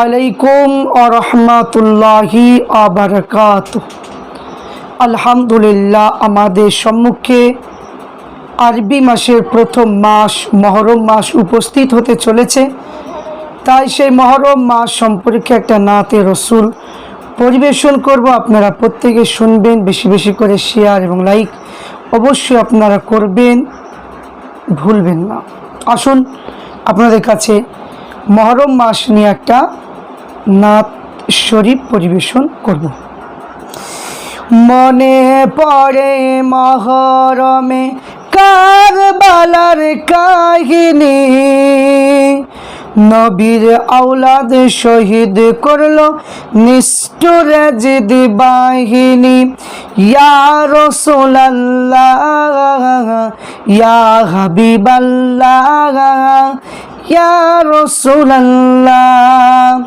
আলাইকুম আলহামদুলিল্লাহ, আমাদের সম্মুখে আরবি মাসের প্রথম মাস, মহরম মাস উপস্থিত হতে চলেছে। তাই সেই মহরম মাস সম্পর্কে একটা নাতে রসুল পরিবেশন করব। আপনারা প্রত্যেকে শুনবেন, বেশি বেশি করে শেয়ার এবং লাইক অবশ্যই আপনারা করবেন। ভুলবেন না আসুন, আপনাদের কাছে মহরম মাস নিয়ে একটা নাত শরীফ পরিবেশন করব। মনে পড়ে মহরমে কারবালার কাহিনী। নবীর আওলাদ শহীদ করল নিষ্ঠুর জিদ বাহিনী। ইয়া রসুলাল্লাহ, ইয়া হাবিবাল্লাহ রসুলাল্লাহ।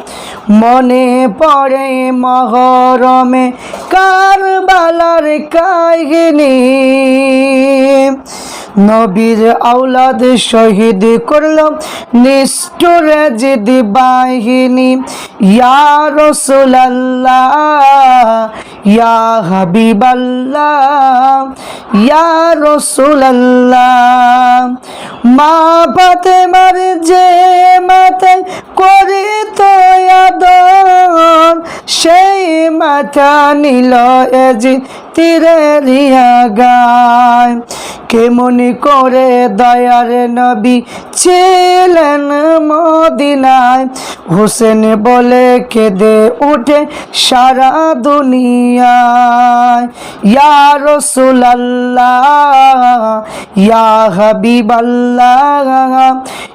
মনে পড়ে মহরমে কারবালার কাহিনী। নবীর আওলাদ শহীদ করল নিষ্ঠুর জিদ বাহিনী। ইয়া রসুলাল্লাহ, ইয়া হাবিবাল্লাহ, ইয়া রসুলাল্লাহ। মা ফাতেমার যে মাথে করি তো সেই মাথা নিল এজি তীরে রিয়া গায় কেমন করে দয়ার নবী ছিলেন মদিনায়? হোসেন বলে কেঁদে উঠে সারা দুনিয়ায়। ইয়ার রসুলাল্লাহ ইয়া হাবিবাল্লাহ,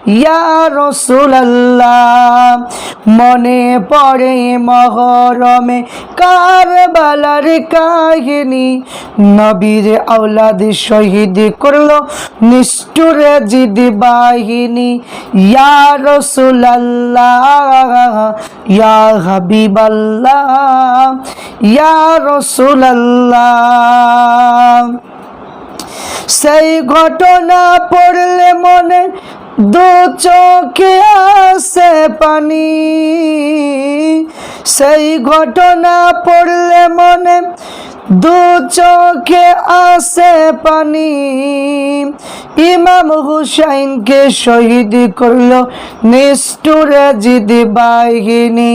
ইয়া রসুলাল্লাহ, মনে পড়ে মহরমে কারবালার কাহিনী। নবীর আওলাদ শহীদ করল নিষ্ঠুর জিদ বাহিনী। ইয়া রসুলাল্লাহ, ইয়া ইয়া রসুলাল্লাহ। সেই ঘটনা পড়লে মনে দু চোখে আসে পানি। সেই ঘটনা পড়লে মনে দু চোখে আসে পানি। ইমাম হুসাইনকে শহীদ করল নিষ্ঠুর জিদ বাহিনী।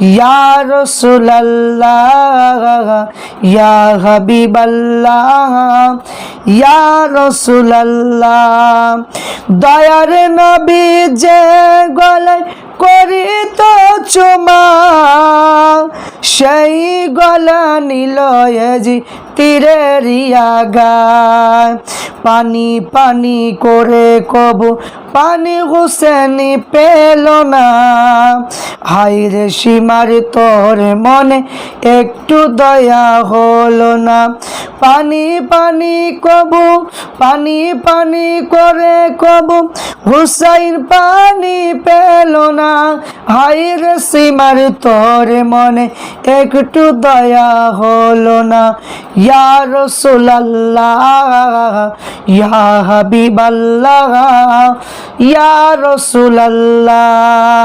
ইয়া রসুলাল্লাহ, ইয়া হাবিবাল্লাহ, ইয়া রসুলাল্লাহ। দয়ার নবী যে গলায় করি তো চুমা সেই গলা নিলয় জি তীরে রিয়া পানি পানি করে কবু। পানি হুসেনি পেল না। হাইরে সীমার তোর মনে একটু দয়া হলো না। পানি পানি কবু। পানি পানি করে কবু। হুসাইন পানি পেল না। হাইরে সীমার তোর মনে একটু দয়া হলো না। ইয়া রসুলাল্লাহ, ইয়া হাবিবাল্লাহ, ইয়া রসুলাল্লাহ।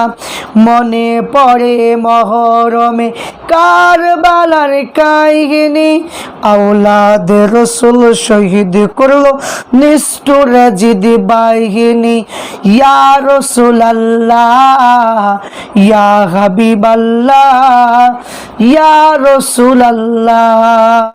মনে পড়ে মহরমে কারবালার কাহিনী, আওলাদ রসুল শহীদ করল নিষ্ঠুর জিদ বাহিনী। ইয়া রসুলাল্লাহ, ইয়া হাবিবাল্লাহ, ইয়া রসুলাল্লাহ।